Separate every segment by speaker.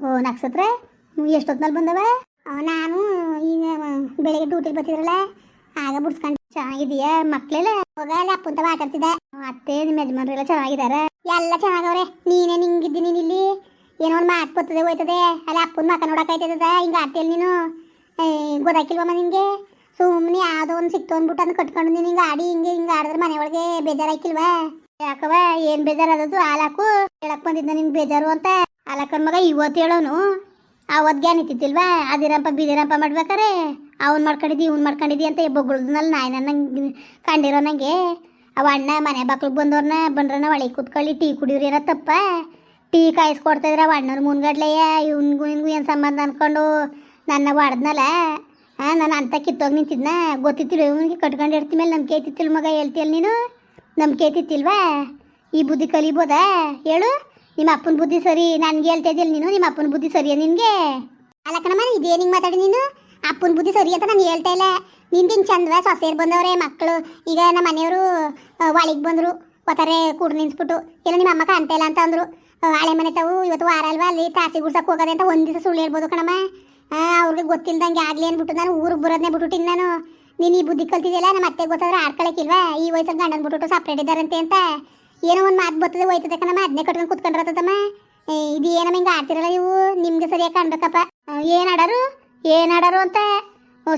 Speaker 1: ಓ, ನಕ್ಷತ್ರ? ಎಷ್ಟೊತ್ತಿನಲ್ಲಿ ಬಂದವ? ನಾನು ಈಗ ಬೆಳಿಗ್ಗೆ ಡ್ಯೂಟಿಗೆ ಬರ್ತಿದ್ರಲ್ಲ, ಆಗ ಬಿಡ್ಸ್ಕೊಂಡು. ಚೆನ್ನಾಗಿದೆಯಾ ಮಕ್ಳೆಲ್ಲ ಹೋಗಲ್ಲ ಅಪ್ಪಂತ ಆಟಾಡ್ತಿದ್ದೆ ಅತ್ತೆ, ನಿಮ್ಮ ಯಜಮಾನ್ರೆಲ್ಲ ಚೆನ್ನಾಗಿದಾರ ಎಲ್ಲ ಚೆನ್ನಾಗವ್ರೆ. ನೀನೇ ನಿಂಗಿದ್ದೀನಿ ಇಲ್ಲಿ? ಏನೋ ಒಂದು ಮಾತು ಬರ್ತದೆ, ಹೋಯ್ತದೆ. ಅಲ್ಲ ಅಪ್ಪನ ಮಕ್ಕ ನೋಡಕ್ಕಾಯ್ತದ ಹಿಂಗೆ ಆಡ್ತಿಯಲ್ಲ ನೀನು? ಗೊತ್ತಾಕಿಲ್ವಮ್ಮ ನಿನಗೆ ಸುಮ್ಮನೆ ಯಾವುದೋ ಒಂದು ಸಿಕ್ತು ಅಂದ್ಬಿಟ್ಟು ಅದನ್ನ ಕಟ್ಕೊಂಡು ನೀನು ಹಿಂಗೆ ಆಡಿ ಹಿಂಗೆ ಹಿಂಗೆ ಆಡಿದ್ರೆ ಮನೆ ಒಳಗೆ ಬೇಜಾರಾಯ್ಕಿಲ್ವಾ ಯಾಕವ ಏನು ಬೇಜಾರು ಅದದು ಹಾಲಾಕು ಹೇಳಕ್ ಬಂದಿದ್ದ ನಿನ್ಗೆ ಬೇಜಾರು ಅಂತ? ಹಾಲಕ್ಕನ ಮಗ ಇವತ್ತು ಹೇಳೋನು ಅವತ್ತು ಗ್ಯಾನ್ ಇತ್ತಿಲ್ವಾ ಅದಿರಂಪ ಬಿದಿರಂಪ ಮಾಡ್ಬೇಕಾರೆ? ಅವ್ನು ಮಾಡ್ಕೊಂಡಿದ್ದಿ, ಇವ್ನು ಮಾಡ್ಕೊಂಡಿದ್ದಿ ಅಂತ ಬೊಗ್ಳದ್ನಲ್ಲಿ ನಾಯಿ ನಂಗೆ ಕಂಡಿರೋ ನನಗೆ ಅವ ಅಣ್ಣ ಮನೆ ಬಾಕ್ಲಿಗೆ ಬಂದವ್ರನ್ನ ಬಂದ್ರನ್ನ ಒಳಗೆ ಕೂತ್ಕೊಳ್ಳಿ, ಟೀ ಕುಡಿಯೋರು ಏನೋ ತಪ್ಪ. ಟೀ ಕಾಯಿಸ್ಕೊಡ್ತಾ ಇದ್ರೆ ಅವ ಅಣ್ಣನ ಮುನ್ಗಡ್ಲೆಯ, ಇವ್ನಿಗೂ ಇವ್ನಿಗೂ ಏನು ಸಂಬಂಧ ಅಂದ್ಕೊಂಡು ನನ್ನ ಹೊಡೆದ್ನಲ್ಲ ಹಾಂ ನಾನು ಅಂತ ಕಿತ್ತೋಗಿ ನಿಂತಿದ್ನ? ಗೊತ್ತಿತ್ತಿಲ್ಲ ಇವನಿಗೆ? ಕಟ್ಕೊಂಡು ಮೇಲೆ ನಂಬಿಕೆ ಐತಿತ್ತಿಲ್ಲ ಮಗ ಹೇಳ್ತಿಯಲ್ಲ ನೀನು? ನಂಬಿಕೆ ಐತಿತ್ತಿಲ್ವಾ ಈ ಬುದ್ಧಿ ಕಲಿಬೋದಾ? ಹೇಳು. ನಿಮ್ಮ ಅಪ್ಪನ ಬುದ್ಧಿ ಸರಿ ನನ್ಗೆ ಹೇಳ್ತಾ ನೀನು, ನಿಮ್ಮ ಅಪ್ಪನ ಬುದ್ಧಿ ಸರಿಯಾ ನಿನಗೆ? ಇದೇನು ಹಿಂಗೆ ಮಾತಾಡಿ ನೀನು. ಅಪ್ಪನ ಬುದ್ಧಿ ಸರಿ ಅಂತ ನಾನು ಹೇಳ್ತಾ ಇಲ್ಲ. ನಿಂದು ಹಿಂಗೆ ಚಂದವ ಸೊಸೆಯರು ಬಂದವ್ರೆ ಮಕ್ಕಳು ಈಗ ನಮ್ಮ ಮನೆಯವರು ಒಳಗೆ ಬಂದರು. ಒತ್ತಾರೆ ಕೂಡ ನಿನ್ಸ್ಬಿಟ್ಟು ಇಲ್ಲ, ನಿಮ್ಮ ಅಮ್ಮ ಕಾಣ್ತಾ ಇಲ್ಲ ಅಂತ ಅಂದರು. ಹಳೆ ಮನೆ ತಾವು, ಇವತ್ತು ವಾರ ಅಲ್ವಾ, ಅಲ್ಲಿ ತಾಸಿ ಗುಡ್ಸಕ್ಕೆ ಹೋಗೋದೆ ಅಂತ ಒಂದು ದಿವಸ ಸುಳ್ಳು ಹೇಳ್ಬೋದು ಕಣಮ್ಮ. ಅವ್ರಿಗೆ ಗೊತ್ತಿಲ್ಲದಂಗೆ ಆಗಲಿ ಅಂದ್ಬಿಟ್ಟು ನಾನು ಊರಿಗೆ ಬರೋದನ್ನೇ ಬಿಟ್ಬಿಟ್ಟಿನಿ ನಾನು. ನೀನು ಈ ಬುದ್ಧಿ ಕಲ್ತಿದ್ದೆಲ್ಲ ನಮ್ಮ ಅತ್ತೆ ಗೊತ್ತಾದ್ರೆ ಆಡ್ಕೊಳಕ್ಕಿಲ್ವಾ ಈ ವಯಸ್ಸಲ್ಲಿ ಗಂಡನ ಬಿಟ್ಬಿಟ್ಟು ಸಪ್ರೇಟ್ ಇದ್ದಾರಂತೆ ಅಂತ. ಏನೋ ಒಂದು ಮಾತು ಬರ್ತದೆ, ಹೋಯ್ತದೆ ಕಣಮ್ಮ. ಅದನ್ನೇ ಕಟ್ಕೊಂಡು ಕುತ್ಕೊಂಡಿರತ್ತದಮ್ಮ ಇದು ಏನಮ್ಮ ಹಿಂಗೆ ಆಡ್ತಿರಲ್ಲ ಇವು? ನಿಮಗೆ ಸರಿಯಾಗಿ ಕಾಣ್ಬೇಕಪ್ಪ. ಏನು ಆಡಾರು? ಏನು ಆಡಾರು ಅಂತ.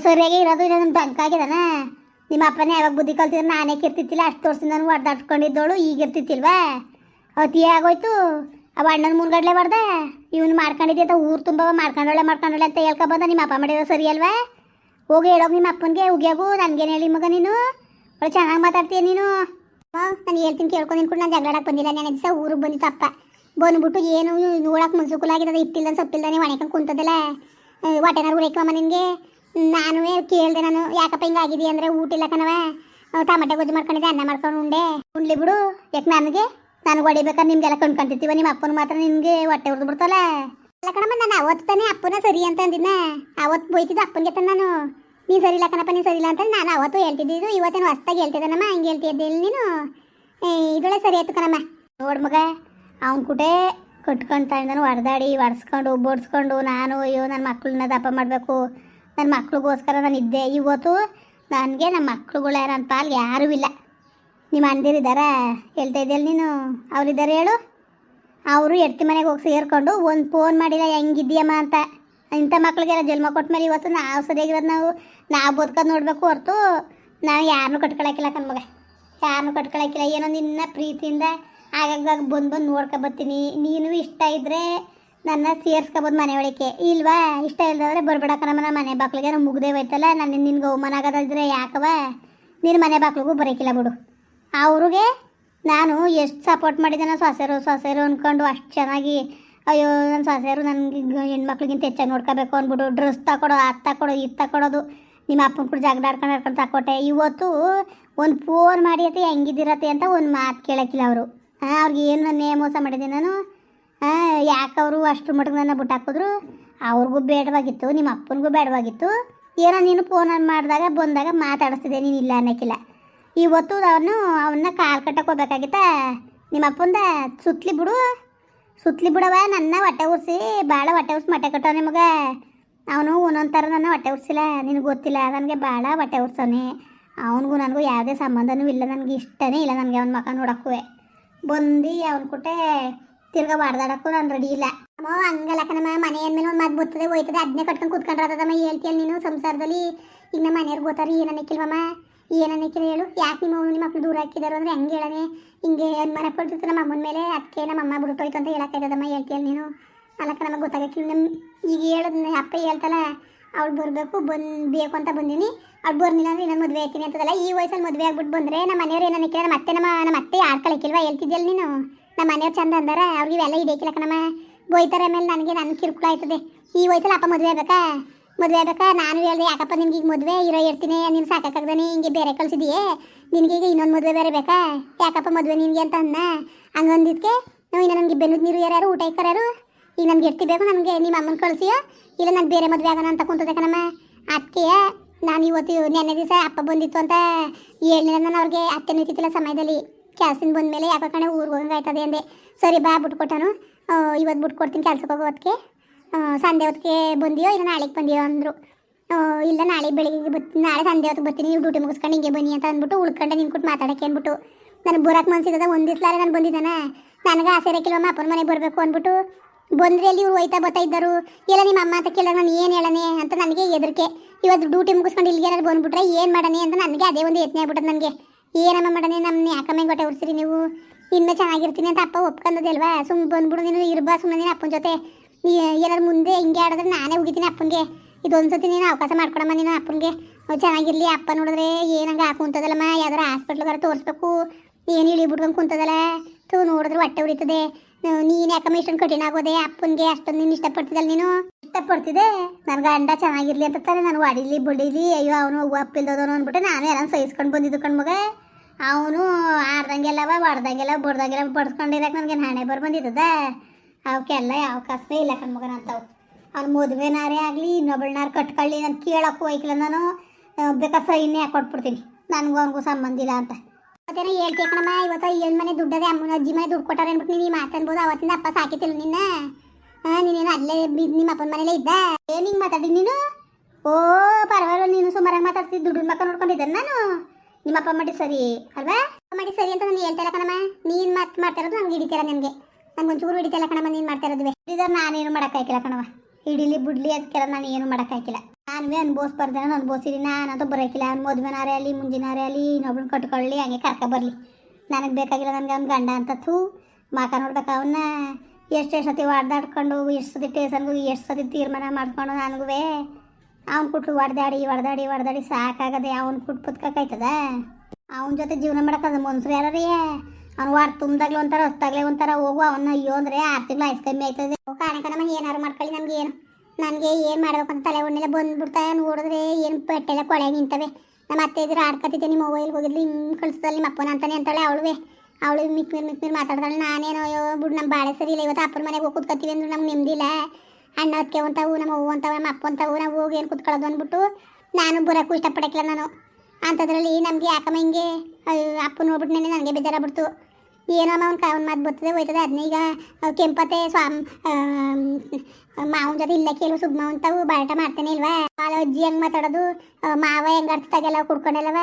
Speaker 1: ಸರಿಯಾಗಿ ಇರೋದು ಇಲ್ಲ ನಮ್ಮ ಆಗಿದಾನ. ನಿಮ್ಮ ಅಪ್ಪನೇ ಯಾವಾಗ ಬುದ್ಧಿ ಕಲ್ತಿದ್ರೆ ನಾನೇ ಕಿರ್ತಿತ್ತಿಲ್ಲ. ಅಷ್ಟು ತೋರಿಸಿದ ನಾನು ಹೊಡೆದಾಡ್ಕೊಂಡಿದ್ದೋಳು ಈಗ ಇರ್ತಿತ್ತಿಲ್ವಾ? ಅತಿ ಆಗೋಯ್ತು ಅವ ಅಣ್ಣನ ಮುನ್ಗಡ್ಲೆ ಮಾಡ್ದ ಇವನು ಮಾಡ್ಕೊಂಡಿದ್ದೆ ಅಂತ ಊರು ತುಂಬ ಮಾಡ್ಕೊಂಡೊಳ್ಳೆ ಮಾಡ್ಕೊಂಡೊಳ್ಳೆ ಅಂತ ಹೇಳ್ಕೊಬಂದ ನಿಮ್ಮ ಅಪ್ಪ ಮಾಡಿದ ಸರಿ ಅಲ್ವಾ ಹೋಗಿ ಹೇಳೋಗಿ ನಿಮ್ಮ ಅಪ್ಪನಿಗೆ ಉಗಿಯಾಗು ನನಗೇನು ಹೇಳಿ ಮಗ ನೀನು? ಒಳ್ಳೆ ಚೆನ್ನಾಗಿ ಮಾತಾಡ್ತೀಯ ನೀನು? ನಾನು ಹೇಳ್ತೀನಿ ಕೇಳ್ಕೊಂಡು ನಿನ್ಕೊಂಡು ನಾನು ಜಗಳಾಡಕ್ಕೆ ಬಂದಿಲ್ಲ. ನೆನೆ ದಿವಸ ಊರಿಗೆ ಬಂದಿತ್ತು ಅಪ್ಪ. ಬಂದ್ಬಿಟ್ಟು ಏನು ನೋಡಕ್ಕೆ ಮುನ್ಸುಕುಲಾಗಿರೋದು ಇಟ್ಟಿಲ್ದ ಸೊಪ್ಪಿಲ್ದಾನೆ ಒಣಕಂಗೆ ಕುಂತದಲ್ಲ. ಹೊಟ್ಟೆನಾರು ಉಳಿಕಮ್ಮ ನಿನಗೆ. ನಾನು ಕೇಳಿದೆ ನಾನು, ಯಾಕಪ್ಪ ಹಿಂಗೆ ಆಗಿದೆ ಅಂದರೆ ಊಟ ಇಲ್ಲ ಕಣವ ಟಮಾಟೆ ಗೊಜ್ಜು ಮಾಡ್ಕೊಂಡಿದ್ದೆ, ಅನ್ನ ಮಾಡ್ಕೊಂಡು ಉಂಡೆ. ಉಂಡ್ಲಿ ಬಿಡು. ಯಾಕೆ ನನಗೆ ನಾನು ಹೊಡಿಬೇಕಾದ್ರೆ ನಿಮ್ಗೆಲ್ಲ ಕಣ್ಕೊಂತಿರ್ತೀವ ನಿಮ್ಮ ಅಪ್ಪನ ಮಾತ್ರ ನಿಮಗೆ ಹೊಟ್ಟೆ ಉರ್ದು ಬಿಡ್ತಲ್ಲ. ಅಲ್ಲ ಕಣಮ್ಮ, ನಾನು ಅವತ್ತು ತಾನೇ ಅಪ್ಪನ ಸರಿ ಅಂತ ಅಂದಿದ್ನ. ಅವತ್ತು ಬೈತಿದ್ದ ಅಪ್ಪನಿಗೆ ತಾನೆ ನಾನು. ನೀನು ಸರಿ ಇಲ್ಲ ಕಣಪ್ಪ ನೀನು ಸರಿ ಇಲ್ಲ ಅಂತ ನಾನು ಅವತ್ತು ಹೇಳ್ತಿದ್ದಿದ್ದು ಇವತ್ತೇನು ಹೊಸ್ದಾಗಿ ಹೇಳ್ತಿದ್ದಾನಮ್ಮ ಹಂಗೆ ಹೇಳ್ತಿದ್ದೆ ನೀನು. ಏ, ಇದೊಳ್ಳೆ ಸರಿ ಆಯ್ತು ಕಣಮ್ಮ. ನೋಡು ಮಗ ಅವ್ನ ಕುಟೆ ಕಟ್ಕೊಂತ ನಾನು ಹೊಡೆದಾಡಿ ಹೊಡ್ಸ್ಕೊಂಡು ಬೋಡ್ಸ್ಕೊಂಡು. ನಾನು ಅಯ್ಯೋ ನನ್ನ ಮಕ್ಕಳನ್ನ ದಪ್ಪ ಮಾಡಬೇಕು. ನನ್ನ ಮಕ್ಳಿಗೋಸ್ಕರ ನಾನು ಇದ್ದೆ. ಇವತ್ತು ನನಗೆ ನಮ್ಮ ಮಕ್ಳುಗಳೇ ನನ್ನ ಪಾಲ್ಗೆ ಯಾರೂ ಇಲ್ಲ. ನಿಮ್ಮ ಅಣ್ಣದಿರಿದ್ದಾರಾ ಹೇಳ್ತಾ ಇದ್ದೀಯಲ್ಲ ನೀನು. ಅವರಿದ್ದಾರೆ ಹೇಳು. ಅವರು ಎಡ್ತಿ ಮನೆಗೆ ಹೋಗಿ ಸೇರಿಕೊಂಡು ಒಂದು ಫೋನ್ ಮಾಡಿಲ್ಲ ಹೆಂಗಿದ್ಯಮ್ಮ ಅಂತ. ಇಂಥ ಮಕ್ಳಿಗೆಲ್ಲ ಜನ್ಮ ಕೊಟ್ಟ ಮೇಲೆ ಇವತ್ತು ನಾವು ಸರಿಯಾಗಿರೋದು ನಾವು ನಾವು ಬದುಕೋದು ನೋಡಬೇಕು ಹೊರತು ನಾವು ಯಾರನ್ನೂ ಕಟ್ಕೊಳಕಿಲ್ಲ ಕಣ್ಮಗ ಯಾರನ್ನೂ ಕಟ್ಕೊಳಕಿಲ್ಲ ಏನೋ ನಿನ್ನ ಪ್ರೀತಿಯಿಂದ ಆಗಾಗ ಬಂದು ಬಂದು ನೋಡ್ಕೊ ಬರ್ತೀನಿ ನೀನು ಇಷ್ಟ ಇದ್ದರೆ ನನ್ನ ಸೇರ್ಸ್ಕೊಬೋದು ಮನೆ ಒಳಕ್ಕೆ. ಇಲ್ವಾ? ಇಷ್ಟ ಇಲ್ಲದ್ರೆ ಬರ್ಬೇಡ ಕಣಮ್ಮ ನಮ್ಮ ಮನೆ. ಬಾಕ್ಲಿಗೆ ನಾವು ಮುಗ್ದೇ ಹೋಯ್ತಲ್ಲ ನಾನು ನಿನ್ಗೆ ಅವಮಾನ ಆಗೋದಾದ್ರೆ ಯಾಕವ ನಿನ್ನ ಮನೆ ಬಾಕ್ಲಿಗೂ ಬರೋಕಿಲ್ಲ ಬಿಡು. ಅವ್ರಿಗೆ ನಾನು ಎಷ್ಟು ಸಪೋರ್ಟ್ ಮಾಡಿದ್ದೇನೆ ಸೊಸೆರು ಸೊಸೆರು ಅಂದ್ಕೊಂಡು ಅಷ್ಟು ಚೆನ್ನಾಗಿ ಅಯ್ಯೋ ನನ್ನ ಸೊಸೆಯರು ನನಗೆ ಹೆಣ್ಮಕ್ಳಿಗಿಂತ ಹೆಚ್ಚಾಗಿ ನೋಡ್ಕೋಬೇಕು ಅಂದ್ಬಿಟ್ಟು ಡ್ರೆಸ್ ತಗೊಡೋ ಅದು ತಗೊಡೋ ಇದು ತಗೊಡೋದು ನಿಮ್ಮ ಅಪ್ಪನ ಕೂಡ ಜಗಳ ಆಡ್ಕೊಂಡು ಆಡ್ಕೊಂಡು ತಕೊಟ್ಟೆ ಇವತ್ತು ಒಂದು ಫೋನ್ ಮಾಡಿ ಅತ್ತೆ, ಹೆಂಗಿದ್ದಿರತ್ತೆ ಅಂತ ಒಂದು ಮಾತು ಕೇಳೋಕ್ಕಿಲ್ಲ ಅವರು. ಹಾಂ ಅವ್ರಿಗೆ ಏನು ನಾನು ಮೋಸ ಮಾಡಿದೆ ನಾನು? ಹಾಂ ಯಾಕೆ ಅವರು ಅಷ್ಟ್ರ ಮಟ್ಟಿಗೆ ನನ್ನ ಬಿಟ್ಟು ಹಾಕಿದ್ರು ಅವ್ರಿಗೂ ಬೇಡವಾಗಿತ್ತು, ನಿಮ್ಮ ಅಪ್ಪನಿಗೂ ಬೇಡವಾಗಿತ್ತು. ಏನೋ ನೀನು ಫೋನ್ ಮಾಡಿದಾಗ, ಬಂದಾಗ ಮಾತಾಡಿಸ್ತಿದ್ದೆ, ನೀನು ಇಲ್ಲ ಅನ್ನೋಕ್ಕಿಲ್ಲ ಇವತ್ತು ಅವನು ಅವನ್ನ ಕಾಲು ಕಟ್ಟಕ್ಕೆ ಹೋಗ್ಬೇಕಾಗಿತ್ತ ನಿಮ್ಮ ಅಪ್ಪಂದ ಸುತ್ತಲಿ ಬಿಡು. ಸುತ್ತಲಿ ಬಿಡವ ನನ್ನ ಹೊಟ್ಟೆ ಉರ್ಸಿ ಭಾಳ ಹೊಟ್ಟೆ ಉರ್ಸಿ ಮೊಟ್ಟೆ ಕಟ್ಟವ ನಿಮಗೆ. ಅವನು ಒಂದೊಂದು ಥರ ನನ್ನ ಹೊಟ್ಟೆ ಉರ್ಸಿಲ್ಲ, ನಿನಗೆ ಗೊತ್ತಿಲ್ಲ, ನನಗೆ ಭಾಳ ಹೊಟ್ಟೆ ಉರ್ಸವನೆ. ಅವನಿಗೂ ನನಗೂ ಯಾವುದೇ ಸಂಬಂಧನೂ ಇಲ್ಲ, ನನಗೆ ಇಷ್ಟನೇ ಇಲ್ಲ ನನಗೆ ಅವನ ಮಕ ನೋಡಕ್ಕೂ ಬಂದು ಅವನ ಕೊಟ್ಟೆ ತಿರ್ಗಾ ಬಾಡ್ದಾಡಕ್ಕೂ ನಾನು ರೆಡಿ ಇಲ್ಲ. ಅಮ್ಮ ಹಂಗಲ್ಲಕ್ಕ ನಮ್ಮ ಮನೆ ಅಂದ್ಮೇಲೆ ಒಂದು ಮಾತು ಬರ್ತದೆ ಹೋಯ್ತದೆ ಅದನ್ನೇ ಕಟ್ಕೊಂಡು ಕೂತ್ಕೊಂಡ್ರದಮ್ಮ ಹೇಳ್ತೀಯಲ್ಲ ನೀನು ಸಂಸಾರದಲ್ಲಿ. ಈಗ ನಮ್ಮ ಮನೆಯವ್ರಿಗೆ ಗೊತ್ತಾರ ಏನನ್ನಕ್ಕಿಲ್ವಮ್ಮ ಏನನ್ನಕ್ಕಿಲ್ಲ ಹೇಳು. ಯಾಕೆ ನಿಮ್ಮ ನಿಮ್ಮ ಮಕ್ಳು ದೂರ ಹಾಕಿದಾರು ಅಂದರೆ ಹೆಂಗೆ ಹೇಳನೆ? ಹಿಂಗೆ ಅನುಮಾನ ಪಡ್ತಿತ್ತು ನಮ್ಮ ಅಮ್ಮನ ಮೇಲೆ? ಅದಕ್ಕೆ ನಮ್ಮ ಅಮ್ಮ ಬಿಟ್ಟೋಯ್ತು ಅಂತ ಹೇಳಕ್ಕಾಯ್ತದಮ್ಮ ಹೇಳ್ತೀಯಲ್ಲ ನೀನು. ಅಲ್ಲಕ್ಕ ನಮಗೆ ಗೊತ್ತಾಗಕ್ಕೆ ನಮ್ಮ ಈಗ ಹೇಳೋದು ಅಪ್ಪ ಹೇಳ್ತಲ್ಲ, ಅವ್ಳು ಬರಬೇಕು, ಬಂದು ಬೇಕು ಅಂತ ಬಂದೀನಿ. ಅವ್ಳು ಬರ್ಲಿಲ್ಲ ಅಂದ್ರೆ ಇನ್ನೊಂದು ಮದುವೆ ಆಯ್ತೀನಿ ಅಂತದಲ್ಲ, ಈ ವಯಸ್ಸಲ್ಲಿ ಮದುವೆ ಆಗ್ಬಿಟ್ಟು ಬಂದರೆ ನಮ್ಮ ಮನೆಯವ್ರು ಏನನ್ನಕ್ಕಿಲ್ಲ ನಮ್ಮ ಅತ್ತೆ ನಮ್ಮ ನಮ್ಮ ಅತ್ತೆ ಆಡ್ಕೊಳಕ್ಕಿಲ್ವಾ ಹೇಳ್ತಿದ್ಯಲ್ಲ ನೀನು? ನಮ್ಮ ಮನೆಯವ್ರು ಚಂದ ಅಂದಾರ ಅವ್ರಿಗೆ ಇವೆಲ್ಲ ಹಿಡಿಯಕ್ಕಿಲ್ಲ ನಮ್ಮ ಬೋಯ್ತಾರೆ ಆಮೇಲೆ ನನಗೆ ನನ್ನ ಕಿರುಕುಳ ಆಯ್ತದೆ. ಈ ವಯಸ್ಸಲ್ಲಿ ಅಪ್ಪ ಮದುವೆ ಆಗ್ಬೇಕಾ? ಮದುವೆ ಆದಕ್ಕ ನಾನು ಹೇಳಿದೆ, ಯಾಕಪ್ಪ ನಿಮ್ಗೆ ಈಗ ಮದುವೆ ಇರೋ ಇರ್ತೀನಿ, ನೀನು ಸಾಕಾಗ್ದಾನೆ ಹಿಂಗೆ ಬೇರೆ ಕಳಿಸಿದೀಯೇ? ನಿನಗೆ ಈಗ ಇನ್ನೊಂದು ಮದುವೆ ಬೇರೆ ಬೇಕಾ? ಯಾಕಪ್ಪ ಮದುವೆ ನಿನಗೆ ಅಂತ ಅನ್ನ ಹಂಗಂದಿದ್ಕೆ, ನಾವು ಇನ್ನು ನನಗೆ ಬೆನ್ನದ ನೀರು ಯಾರು ಊಟ ಇಕ್ಕಾರು ಈಗ ನಮ್ಗೆ ಇರ್ತಿ ಬೇಕು ನನಗೆ ನಿಮ್ಮ ಅಮ್ಮನ ಕಳಿಸಿಯೋ? ಇಲ್ಲ ನಾನು ಬೇರೆ ಮದುವೆ ಆಗೋಣ ಅಂತ ಕುಂತದೆ ಕಣಮ್ಮ ಅದಕ್ಕೆ ನಾನು ಇವತ್ತು ನೆನ್ನೆ ದಿವಸ ಅಪ್ಪ ಬಂದಿತ್ತು ಅಂತ ಹೇಳಿಲ್ಲ ನಾನು ಅವ್ರಿಗೆ, ಅತ್ತೆ ನಿಂತಿತ್ತಿಲ್ಲ ಸಮಯದಲ್ಲಿ. ಕೆಲಸದಿಂದ ಬಂದಮೇಲೆ ಯಾಕೋ ಕಣೆ ಊರಿಗೆ ಹೋಗಂಗೆ ಆಯ್ತದೆ ಅಂದೆ. ಸರಿ ಬಾ, ಬಿಟ್ಕೊಟ್ಟನು. ಇವತ್ತು ಬಿಟ್ಕೊಡ್ತೀನಿ ಕೆಲ್ಸಕ್ಕೆ ಹೋಗೋದಕ್ಕೆ ಸಂಜೆ ಹೊತ್ತಿಗೆ ಬಂದಿಯೋ ಇಲ್ಲ ನಾಳೆಗೆ ಬಂದಿಯೋ ಅಂದರು. ಇಲ್ಲ ನಾಳೆ ಬೆಳಿಗ್ಗೆ ಬರ್ತೀನಿ ನಾಳೆ ಸಂಜೆ ಹೊತ್ತು ಬರ್ತೀನಿ, ನೀವು ಡ್ಯೂಟಿ ಮುಗಿಸ್ಕೊಂಡು ಹಿಂಗೆ ಬನ್ನಿ ಅಂತ ಅಂದ್ಬಿಟ್ಟು ಉಳ್ಕೊಂಡೆ ನಿನ್ ಕೊಟ್ಟು ಮಾತಾಡಕ್ಕೆ ಅಂದ್ಬಿಟ್ಟು. ನನಗೆ ಬರೋಕೆ ಮನ್ಸಿದ್ದದ ಒಂದು ದಿವ್ಸಲಾರೆ ನಾನು ಬಂದಿದ್ದಾನೆ. ನನಗೆ ಆಸೆ ಇರಕ್ಕಿಲ್ವಮ್ಮ ಅಪ್ಪನ ಮನೆಗೆ ಬರಬೇಕು ಅಂದ್ಬಿಟ್ಟು ಬಂದ್ರೆ ಅಲ್ಲಿ ಇವ್ರು ಹೋಯ್ತಾ ಬರ್ತಾ ಇದ್ದರು. ಇಲ್ಲ ನಿಮ್ಮ ಅಮ್ಮ ಅಂತ ಕೇಳಿದ್ರೆ ನಾನು ಏನು ಹೇಳನೆ ಅಂತ ನನಗೆ ಹೆದರಿಕೆ. ಇವತ್ತು ಡ್ಯೂಟಿ ಮುಗಿಸ್ಕೊಂಡು ಇಲ್ಲಿಗೆ ಬಂದ್ಬಿಟ್ರೆ ಏನು ಮಾಡನೆ ಅಂತ ನನಗೆ ಅದೇ ಒಂದು ಯತ್ನ ಆಗ್ಬಿಟ್ಟದೆ ನನಗೆ. ಏನಮ್ಮ ಮಾಡನೆ ನಮ್ಮ ಯಾಕಮ್ಮ ಗೊಟ್ಟೆ ಉಡ್ಸಿರಿ ನೀವು? ಇನ್ನೂ ಚೆನ್ನಾಗಿರ್ತೀನಿ ಅಂತ ಅಪ್ಪ ಒಪ್ಕೊಂಡದಲ್ವಾ ಸುಮ್ಮನೆ ಬಂದ್ಬಿಡು ನೀನು, ಇರ್ಬಾ ಸುಮ್ಮನೆ ಅಪ್ಪನ ಜೊತೆ. ಏನಾದ್ರು ಮುಂದೆ ಹಿಂಗೆ ಆಡಿದ್ರೆ ನಾನೇ ಹೋಗಿದ್ದೀನಿ ಅಪ್ಪನಿಗೆ. ಇದೊಂದು ಸತಿ ನೀನು ಅವಕಾಶ ಮಾಡ್ಕೊಡಮ್ಮ ನೀನು ಅಪ್ಪನಿಗೆ. ಚೆನ್ನಾಗಿರಲಿ ಅಪ್ಪ ನೋಡಿದ್ರೆ ಏನಂಗೆ ಹಾಕುಂತದಲ್ಲಮ್ಮ ಯಾವ್ದಾರ ಹಾಸ್ಪಿಟ್ಲ್ಗಾರ ತೋರಿಸ್ಬೇಕು. ಏನು ಇಳಿ ಬಿಡ್ಕೊಂಡು ಕುಂತದಲ್ಲ ತೂ ನೋಡಿದ್ರೆ ಹೊಟ್ಟೆ ಉರಿತದೆ. ನೀನು ಯಾಕಮ್ಮ ಇಷ್ಟೊಂದು ಕಠಿಣ ಆಗೋದೆ? ಅಪ್ಪನಿಗೆ ಅಷ್ಟೊಂದು ನೀನು ಇಷ್ಟಪಡ್ತಿದ್ದಲ್ಲ ನೀನು? ಇಷ್ಟಪಡ್ತಿದ್ದೆ. ನನ್ನ ಗಂಡ ಚೆನ್ನಾಗಿರ್ಲಿ ಅಂತ ತಾನೆ ನಾನು ಹೊಡಿಲಿ ಬಡಿಲಿ, ಅಯ್ಯೋ, ಅವನು ಹೂವು ಅಪ್ಪಿಲ್ದವನು ಅಂದ್ಬಿಟ್ಟು ನಾನು ಎಲ್ಲ ಸಹಿಸ್ಕೊಂಡು ಬಂದಿದ್ದು ಕಣ್ಮಗ ಅವನು ಆಡ್ದಂಗೆಲ್ಲವ ಹೊಡ್ದಂಗೆಲ್ಲ ಬಡ್ದಂಗೆಲ್ಲ ಬಡ್ಸ್ಕೊಂಡಿರಕ್ಕೆ ನನಗೆ ಹಣೆ ಬರ್ ಬಂದಿದ್ದದ ಅವಕ್ಕೆಲ್ಲ ಯಾವ ಕಸವೇ ಇಲ್ಲ ಕಣ್ಮಗನ ಅಂತವು. ಅವ್ನು ಮದುವೆನಾರೇ ಆಗಲಿ ಇನ್ನೊಬ್ಬಳನ್ನಾರು ಕಟ್ಕೊಳ್ಳಿ ನಾನು ಕೇಳೋಕ್ಕೂ ಹೋಯ್ಕಿಲ್ಲ ನಾನು. ಬೇಕಾ ಸೈನ್ಯ ಕೊಟ್ಬಿಡ್ತೀನಿ? ನನಗೂ ಅವನಿಗೂ ಸಂಬಂಧ ಇಲ್ಲ ಅಂತ. ಅವತ್ತೇನೋ ಹೇಳ್ತೀಯ ಕಣಮ್ಮ, ಇವತ್ತು ಏನು ಮನೆ ದುಡ್ಡದೆ ಅಮ್ಮನ ಅಜ್ಜಿ ಮನೆ ದುಡ್ಡು ಕೊಟ್ಟಾರೆ ಅಂದ್ಬಿಟ್ಟು ನೀನು ಮಾತಾಡ್ಬೋದು ಅವತ್ತಿಂದ ಅಪ್ಪ ಸಾಕಿತಿಲ್ಲ ನಿನ್ನ? ಹಾಂ ನೀನೇನು ಅಲ್ಲೇ ನಿಮ್ಮ ಅಪ್ಪನ ಮನೇಲೇ ಇದ್ದ? ಏನು ಹಿಂಗೆ ಮಾತಾಡಿ ನೀನು? ಓ, ಪರವಾಗಿಲ್ಲ, ನೀನು ಸುಮಾರಾಗಿ ಮಾತಾಡ್ತೀನಿ ದುಡ್ಡು ಮಕ್ಕ ನೋಡ್ಕೊಂಡಿದ್ದೆ ನಾನು. ನಿಮ್ಮ ಅಪ್ಪ ಮಾಡಿ ಸರಿ, ಅಲ್ವಾ? ಮಾಡಿ ಸರಿ ಅಂತ ನಾನು ಹೇಳ್ತಾ ಇಲ್ಲ ಕಣಮ್ಮ, ನೀನು ಮಾತು ಮಾಡ್ತಾ ಇರೋದು ನಂಗೆ ಹಿಡಿತೀರ ನನಗೆ? ನಂಗೆ ಒಂಚೂರು ಹಿಡಿತಿಲ್ಲ ಕಣಮ್ಮ, ನೀನು ಮಾಡ್ತಾ ಇರೋದುವೆ. ಹಿಡಿದ್ರೆ ನಾನೇನು ಮಾಡೋಕ್ಕಾಗಿಲ್ಲ ಕಣವ ಹಿಡಿಲಿ ಬಿಡ್ಲಿ ಅದಕ್ಕೆಲ್ಲ ನಾನು ಏನು ಮಾಡೋಕ್ಕಾಗಿಲ್ಲ ನಾನುವೇ ಅನ್ಭವಿಸ್ಬಾರ್ದು, ನಾನು ಅನ್ಭವಿಸಿದ್ದೀನಿ ನಾನಂತೂ ಬರೋಕಿಲ್ಲ. ಬರಕಿಲ್ಲ ಮದುವೆನಾರೇ ಆಗಲಿ ಮುಂಜಿನಾರೇ ಆಗಲಿ, ಇನ್ನೊಬ್ಳನ್ನ ಕಟ್ಕೊಳ್ಳಿ, ಹಂಗೆ ಕರ್ಕ ಬರಲಿ. ನನಗೆ ಬೇಕಾಗಿಲ್ಲ ನನಗೆ ಅವ್ನ ಗಂಡ ಅಂತ ಥೂ. ಮಾಕ ನೋಡ್ಬೇಕು ಅವನ್ನ ಎಷ್ಟು ಎಷ್ಟು ಸತಿ ಹೊಡೆದಾಡ್ಕೊಂಡು ಎಷ್ಟು ಸತಿ ಟೇಷನ್ಗೂ, ಎಷ್ಟು ಸತಿ ತೀರ್ಮಾನ ಮಾಡ್ಕೊಂಡು ನನಗೂ ಅವ್ನು ಕುಟ್ರು ಹೊಡೆದಾಡಿ ಹೊಡೆದಾಡಿ ಹೊಡೆದಾಡಿ ಸಾಕಾಗದೆ ಅವ್ನು ಕುಟ್ಟು ಪುತ್ಕಾಯ್ತದ ಅವನ ಜೊತೆ ಜೀವನ ಮಾಡೋಕ್ಕದ ಮನ್ಸರು ಯಾರೇ ಅವ್ನು ವಾರ ತುಂಬ್ದಾಗ್ಲೇ ಒಂಥರ ಹೊಸ್ದಾಗ್ಲೇ ಒಂಥರ ಹೋಗು ಅವನ್ನ ಅಯ್ಯೋ ಅಂದ್ರೆ ಆರು ತಿಂಗಳು ಐಸ್ ಕಮ್ಮಿ ಆಯ್ತದೆ. ನಮಗೆ ಏನಾರು ಮಾಡ್ಕೊಳ್ಳಿ ನಮ್ಗೆ ಏನು. ನನಗೆ ಏನು ಮಾಡ್ಬೇಕು ಅಂತ ತಲೆ ಒಣ್ಣೆಲ್ಲ ಬಂದ್ಬಿಡ್ತಾ ನೋಡಿದ್ರೆ ಏನು ಪೆಟ್ಟೆಲ್ಲ ಕೊಳೆ ನಿಂತವೆ. ನಮ್ಮ ಅತ್ತೆ ಇದ್ರೆ ಆಡ್ಕತ್ತಿದ್ದೆ ನಿಮ್ಮ ಮೊಬೈಲ್ಗೆ ಹೋಗಿದ್ಲಿ? ಹಿಂಗೆ ಕಳಿಸ್ದಲ್ಲಿ ನಿಮ್ಮ ಅಪ್ಪನ ಅಂತಾನೆ ಅಂತಾಳೆ ಅವಳುವೆ. ಅವಳು ಮಿಕ್ಮಿರ್ ಮಿಕ್ಮಿರ್ ಮಾತಾಡ್ತಾಳೆ ನಾನೇನೋ ಅಯ್ಯೋ ಬಿಡು ನಮ್ಮ ಬಾಳೆ ಸರಿ ಇಲ್ಲ. ಇವತ್ತು ಅಪ್ಪನ ಮನೆಗೆ ಹೋಗಿ ಕೂತ್ಕೊತೀವಿ ಅಂದ್ರೆ ನಮ್ಗೆ ನೆಮ್ಮದಿಲ್ಲ ಅಣ್ಣ ಅದಕ್ಕೆ ಒಂತಾವು ನಮ್ಮ ಅವ್ವ ಅಂತವ ನಮ್ಮ ಅಪ್ಪ ಅಂತವು ನಾವು ಹೋಗಿ ಏನು ಕೂತ್ಕೊಳ್ಳೋದು ಅಂದ್ಬಿಟ್ಟು ನಾನು ಬರೋಕ್ಕೂ ಇಷ್ಟಪಡಕ್ಕಿಲ್ಲ ನಾನು. ಅಂಥದ್ರಲ್ಲಿ ನಮಗೆ ಯಾಕಮ್ಮ ಹಿಂಗೆ? ಅಯ್ಯೋ, ಅಪ್ಪ ನೋಡ್ಬಿಟ್ಟು ನನಗೆ ಬೇಜಾರಾಗ್ಬಿಡ್ತು. ಏನೋ ಅವ್ನ ಅವ್ನ ಮಾತು ಬರ್ತದೆ ಹೋಯ್ತದೆ. ಅದನ್ನ ಈಗ ಕೆಂಪತೆ ಸ್ವಾಮ್ ಮಾವನ ಜೊತೆ ಇಲ್ಲ ಕೇಳು, ಸುಗ್ಮ ಅಂತವು ಬಾಟ ಮಾಡ್ತಾನೆ ಇಲ್ವಾ? ಬಾಳ ಅಜ್ಜಿ ಹೆಂಗ್ ಮಾತಾಡೋದು. ಮಾವ ಹೆಂಗ್ ಅರ್ಥದಾಗೆಲ್ಲ ಕುಡ್ಕೊಂಡೆಲ್ಲವ?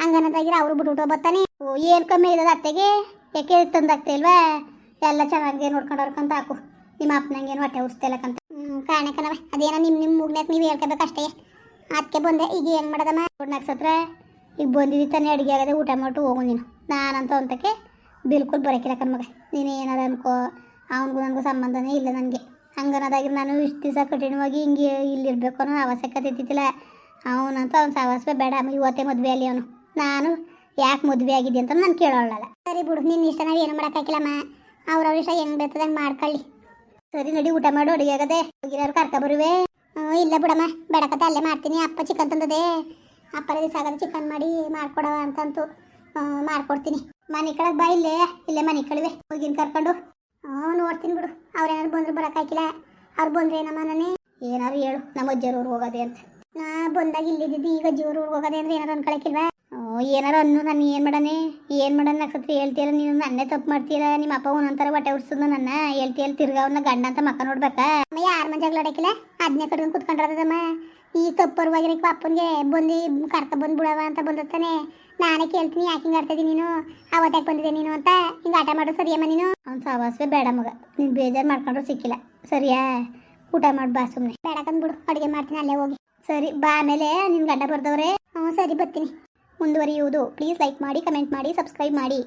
Speaker 1: ಹಂಗನ್ನದಾಗಿರ ಅವ್ರು ಬಿಟ್ಬಿಟ್ಟು ಬರ್ತಾನೆ ಏನು ಕಮ್ಮಿ ಇರೋದು ಅತ್ತೆಗೆ? ಯಾಕೆ ತಂದಾಗ್ತಾ ಇಲ್ವಾ? ಎಲ್ಲ ಚೆನ್ನಾಗಿ ನೋಡ್ಕೊಂಡವ್ರಕ್ಕಂತ ಹಾಕು. ನಿಮ್ಮ ಅಪ್ಪನಂಗೇನು ಹೊಟ್ಟೆ ಉಡ್ಸ್ತಿಲ್ಲಕ್ಕಂತ ಹ್ಞೂ ಕಣವ ಅದೇನೋ ನಿಮ್ಮ ನಿಮ್ಮ ಮುಗ್ನಾಕ್ ನೀವು ಹೇಳ್ಕೋಬೇಕಷ್ಟೇ ಅದಕ್ಕೆ ಬಂದೆ. ಈಗ ಏನು ಮಾಡೋದಮ್ಮ? ನಕ್ಷತ್ರ ಈಗ ಬಂದಿದ್ದಿ ತಾನೇ ಅಡುಗೆ ಆಗದೆ ಊಟ ಮಾಡ್ಬಿಟ್ಟು ಹೋಗು ನೀನು. ನಾನಂತ ಅಂತಕ್ಕೆ ಬಿಲ್ಕುಲ್ ಬರೋಕಿಲ್ಲ ಕಣ್ಮಗ ನೀನು ಏನಾರ ಅನ್ಕೋ. ಅವನಿಗೂ ನನಗೂ ಸಂಬಂಧನೇ ಇಲ್ಲ ನನಗೆ. ಹಂಗನ್ನೋದಾಗಿ ನಾನು ಇಷ್ಟು ದಿವಸ ಕಠಿಣವಾಗಿ ಹಿಂಗೆ ಇಲ್ಲಿರ್ಬೇಕು ಅನ್ನೋ ಅವಶ್ಯಕತೆ ಇದ್ದಿದ್ದಿಲ್ಲ. ಅವನಂತ ಅವ್ನು ಸಹವಾಸವೇ ಬೇಡ. ಇವತ್ತೇ ಮದುವೆ ಅಲ್ಲಿ ಅವನು. ನಾನು ಯಾಕೆ ಮದುವೆ ಆಗಿದೆ ಅಂತ ನಾನು ಕೇಳೋಳಲ್ಲ. ಸರಿ ಬಿಡು ನಿನ್ನ ಇಷ್ಟ ನಾವು ಏನು ಮಾಡೋಕ್ಕಾಗಿಲ್ಲಮ್ಮ ಅವ್ರವ್ರ ಇಷ್ಟ ಹೆಂಗೆ ಬರ್ತದೆ ಹಂಗೆ ಮಾಡ್ಕೊಳ್ಳಿ. ಸರಿ ನಡಿ, ಊಟ ಮಾಡು, ಅಡುಗೆ ಆಗದೆ. ಹೋಗಿರೋರು ಕರ್ಕ ಬರುವೆ. ಇಲ್ಲ ಬಿಡಮ್ಮ. ಬೇಡಕತ್ತೆ ಅಲ್ಲೇ ಮಾಡ್ತೀನಿ. ಅಪ್ಪ ಚಿಕನ್ ತಂದದೆ. ಅಪ್ಪರ ದಿವಸ ಆಗದೆ ಚಿಕನ್ ಮಾಡಿ ಮಾಡ್ಕೊಡವ ಅಂತಂತು. ಮಾಡ್ಕೊಡ್ತೀನಿ. ಮನೆ ಕಳಗ್ ಬಾ ಇಲ್ಲೇ ಇಲ್ಲೇ ಮನೆ ಕಳುವೆ ಹೋಗಿನ ಕರ್ಕೊಂಡು. ಹ್ಞೂ, ನೋಡ್ತೀನಿ ಬಿಡು. ಅವ್ರೇನಾದ್ರು ಬಂದ್ರೆ ಬರೋಕ್ಕಾಗಿಲ್ಲ ಅವ್ರು ಬಂದ್ರೆ ಏನಮ್ಮ ನಾನೇ ಏನಾರು ಹೇಳು, ನಮ್ಮ ಅಜ್ಜರೂರು ಹೋಗೋದೆ ಅಂತ. ನಾ ಬಂದಾಗ ಇಲ್ಲಿದ್ದು ಈಗ ಅಜ್ಜಿಯವ್ರ ಹೋಗೋದೆ ಅಂದ್ರೆ ಏನಾರು ಅನ್ಕೊಳಕಿಲ್ವಾ? ಹ್ಞೂ, ಏನಾರು ಅನ್ನು, ನಾನು ಏನು ಮಾಡನೆ ಏನು ಮಾಡೋಣ ನಕ್ಷತ್ರ ಹೇಳ್ತೀರ ನೀನು ನನ್ನೇ ತಪ್ಪು ಮಾಡ್ತೀರ ನಿಮ್ಮ ಅಪ್ಪ ಒಂದೊಂಥರ ಹೊಟ್ಟೆ ಉಡ್ಸೋದು ನನ್ನ? ಹೇಳ್ತೀಯಲ್ಲ ತಿರ್ಗಾ ಅವ್ನ ಗಂಡ ಅಂತ ಮಕ್ಕ ನೋಡ್ಬೇಕಾ? ಅಮ್ಮ, ಯಾರ ಮಂಜಾಗ ಆಡಕ್ಕಿಲ್ಲ ಅದನ್ನೇ ಕುತ್ಕೊಂಡ್ರದಮ್ಮ. ಈ ತಪ್ಪರ್ವಾಗಿರಕ್ಕೆ ಅಪ್ಪನಿಗೆ ಬಂದು ಕರ್ಕ ಬಂದು ಬಿಡವ ಅಂತ ಬಂದತ್ತಾನೆ ನಾನೇ ಕೇಳ್ತೀನಿ ಯಾಕೆ ಹಿಂಗೆ ಆಡ್ತಾ ಇದೀನಿ ನೀನು? ಅವತ್ತಾಗ ಬಂದಿದೆ ನೀನು ಅಂತ? ಹಿಂಗೆ ಆಟ ಮಾಡು ಸರಿಯಮ್ಮ ನೀನು? ಅವ್ನು ಸವಾಸವೇ ಬೇಡ ಮಗ. ನೀನು ಬೇಜಾರು ಮಾಡ್ಕೊಂಡ್ರು ಸಿಕ್ಕಿಲ್ಲ. ಸರಿಯಾ? ಊಟ ಮಾಡಿ ಬಾ ಸುಮ್ಮನೆ ಬೇಡಕಂದ್ಬಿಡು ಅಡುಗೆ ಮಾಡ್ತೀನಿ ಅಲ್ಲೇ ಹೋಗಿ. ಸರಿ ಬಾ ಆಮೇಲೆ ನಿನ್ನ ಗಂಡ ಬರ್ದವ್ರೆ. ಹ್ಞೂ ಸರಿ ಬರ್ತೀನಿ. ಮುಂದುವರಿಯುವುದು. ಪ್ಲೀಸ್ ಲೈಕ್ ಮಾಡಿ ಕಮೆಂಟ್ ಮಾಡಿ ಸಬ್ಸ್ಕ್ರೈಬ್ ಮಾಡಿ.